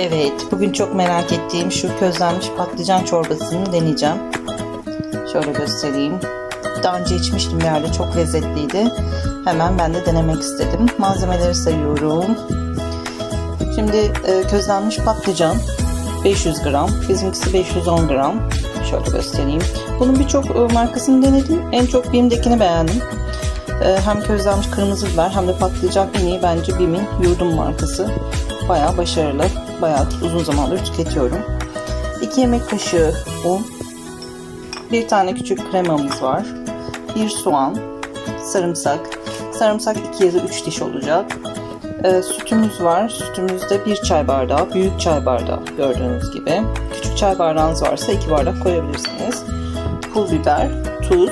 Evet, bugün çok merak ettiğim şu közlenmiş patlıcan çorbasını deneyeceğim. Şöyle göstereyim. Daha önce içmiştim bir yerde, çok lezzetliydi. Hemen ben de denemek istedim. Malzemeleri sayıyorum. Şimdi e, közlenmiş patlıcan 500 gram, bizimkisi 510 gram. Şöyle göstereyim. Bunun birçok e, markasını denedim. En çok BİM'dekini beğendim. E, hem közlenmiş kırmızı biber hem de patlıcan iyi bence BİM'in yurdum markası. Bayağı başarılı. Bayağı uzun zamandır tüketiyorum. 2 yemek kaşığı un. Bir tane küçük kremamız var. Bir soğan. Sarımsak. Sarımsak 2 ya da 3 diş olacak. E, sütümüz var. Sütümüzde 1 çay bardağı, büyük çay bardağı gördüğünüz gibi. Küçük çay bardağınız varsa 2 bardak koyabilirsiniz. Pul biber, tuz.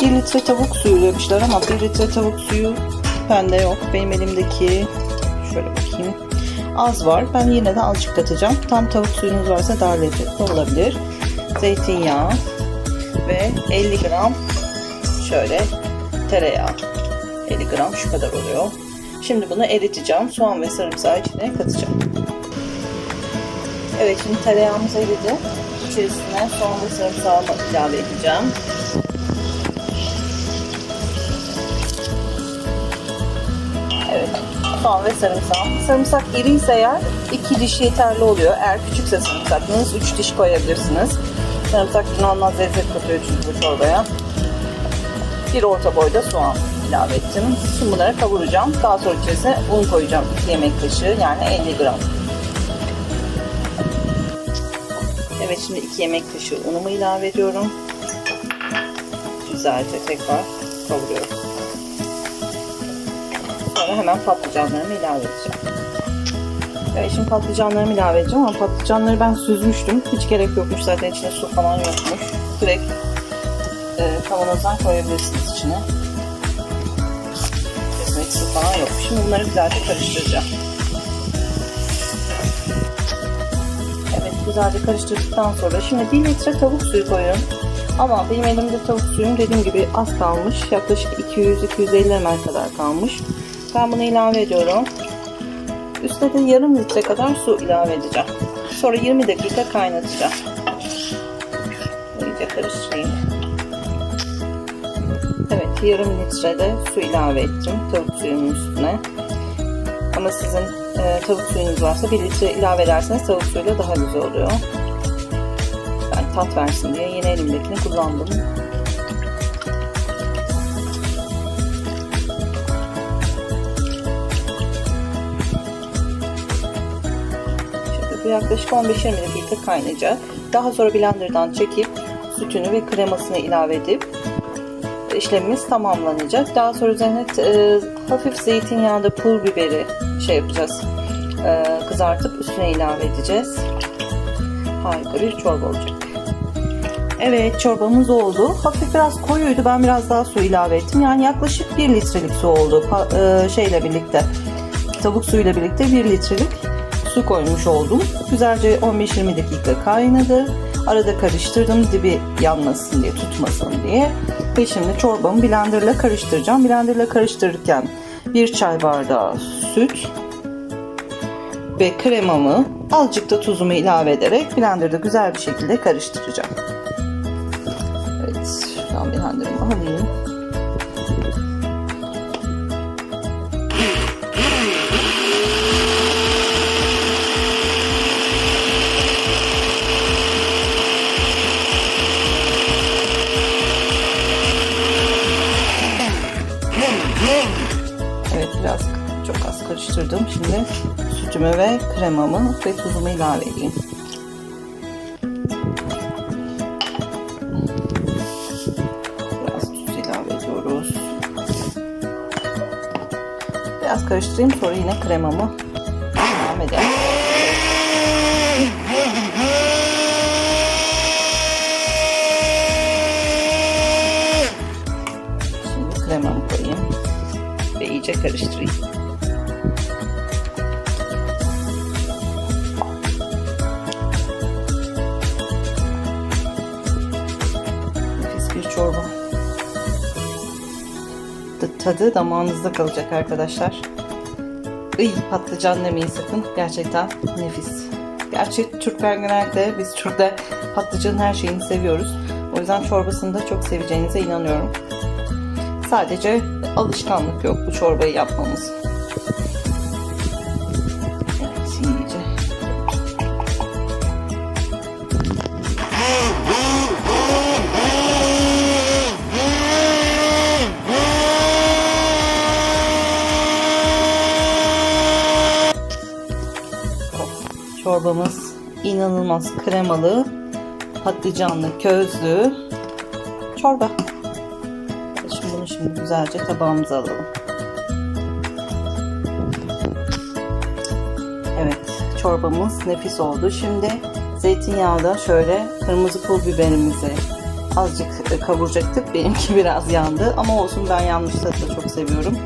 1 litre tavuk suyu demişler ama 1 litre tavuk suyu bende yok. Benim elimdeki şöyle bakayım az var. Ben yine de azıcık katacağım. Tam tavuk suyunuz varsa daha lezzetli olabilir. Zeytinyağı ve 50 gram şöyle tereyağı. 50 gram şu kadar oluyor. Şimdi bunu eriteceğim. Soğan ve sarımsağı içine katacağım. Evet şimdi tereyağımız eridi. İçerisine soğan ve sarımsağı ilave edeceğim. Soğan ve sarımsak. Sarımsak iri ise eğer iki diş yeterli oluyor. Eğer küçükse sarımsaklığınız üç diş koyabilirsiniz. Sarımsak inanılmaz lezzet katıyor çünkü bu çorbaya. Bir orta boyda soğan ilave ettim. Şimdi bunları kavuracağım. Daha sonra içerisine un koyacağım. 2 yemek kaşığı yani 50 gram. Evet şimdi 2 yemek kaşığı unumu ilave ediyorum. Güzelce tekrar kavuruyorum. Sonra hemen patlıcanlarımı ilave edeceğim. Evet şimdi patlıcanlarımı ilave edeceğim ama patlıcanları ben süzmüştüm. Hiç gerek yokmuş zaten içine su falan yokmuş. Direkt e, kavanozdan koyabilirsiniz içine. Kesinlikle su falan yok. Şimdi bunları güzelce karıştıracağım. Evet güzelce karıştırdıktan sonra şimdi 1 litre tavuk suyu koyuyorum. Ama benim elimde tavuk suyum dediğim gibi az kalmış. Yaklaşık 200-250 ml kadar kalmış. Ben bunu ilave ediyorum. Üstüne de yarım litre kadar su ilave edeceğim. Sonra 20 dakika kaynatacağım. İyice karıştırayım. Evet yarım litre de su ilave ettim tavuk suyunun üstüne. Ama sizin e, tavuk suyunuz varsa 1 litre ilave ederseniz tavuk suyuyla daha güzel oluyor. Ben tat versin diye yine elimdekini kullandım. Bu yaklaşık 15-20 dakika kaynayacak. Daha sonra blenderdan çekip sütünü ve kremasını ilave edip işlemimiz tamamlanacak. Daha sonra üzerine e, hafif zeytinyağında pul biberi şey yapacağız. E, kızartıp üstüne ilave edeceğiz. Harika bir çorba olacak. Evet çorbamız oldu. Hafif biraz koyuydu. Ben biraz daha su ilave ettim. Yani yaklaşık 1 litrelik su oldu. Pa, e, şeyle birlikte tavuk suyuyla birlikte 1 litrelik su koymuş oldum. Güzelce 15-20 dakika kaynadı. Arada karıştırdım dibi yanmasın diye, tutmasın diye. Ve şimdi çorbamı blenderla karıştıracağım. Blenderla karıştırırken bir çay bardağı süt ve kremamı azıcık da tuzumu ilave ederek blenderda güzel bir şekilde karıştıracağım. Evet, şuradan blenderımı alayım. Evet biraz çok az karıştırdım. Şimdi sütümü ve kremamı ve tuzumu ilave edeyim. Biraz tuz ilave ediyoruz. Biraz karıştırayım sonra yine kremamı devam edelim. İyice karıştırayım. Nefis bir çorba. Tadı damağınızda kalacak arkadaşlar. Iy patlıcan demeyin sakın. Gerçekten nefis. Gerçi Türkler genelde biz Türkler patlıcanın her şeyini seviyoruz. O yüzden çorbasını da çok seveceğinize inanıyorum. Sadece alışkanlık yok bu çorbayı yapmamız. Evet, iyice. Çorbamız inanılmaz kremalı, patlıcanlı, közlü çorba. Şimdi güzelce tabağımıza alalım. Evet, çorbamız nefis oldu. Şimdi zeytinyağda şöyle kırmızı pul biberimizi azıcık kavuracaktık. Benimki biraz yandı ama olsun ben yanmış tadı çok seviyorum.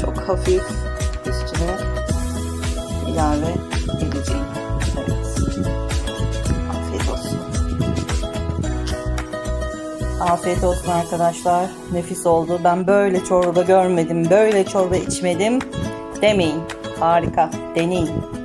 Çok hafif üstüne ilave edeceğim. Afiyet olsun arkadaşlar. Nefis oldu. Ben böyle çorba görmedim, böyle çorba içmedim demeyin. Harika. Deneyin.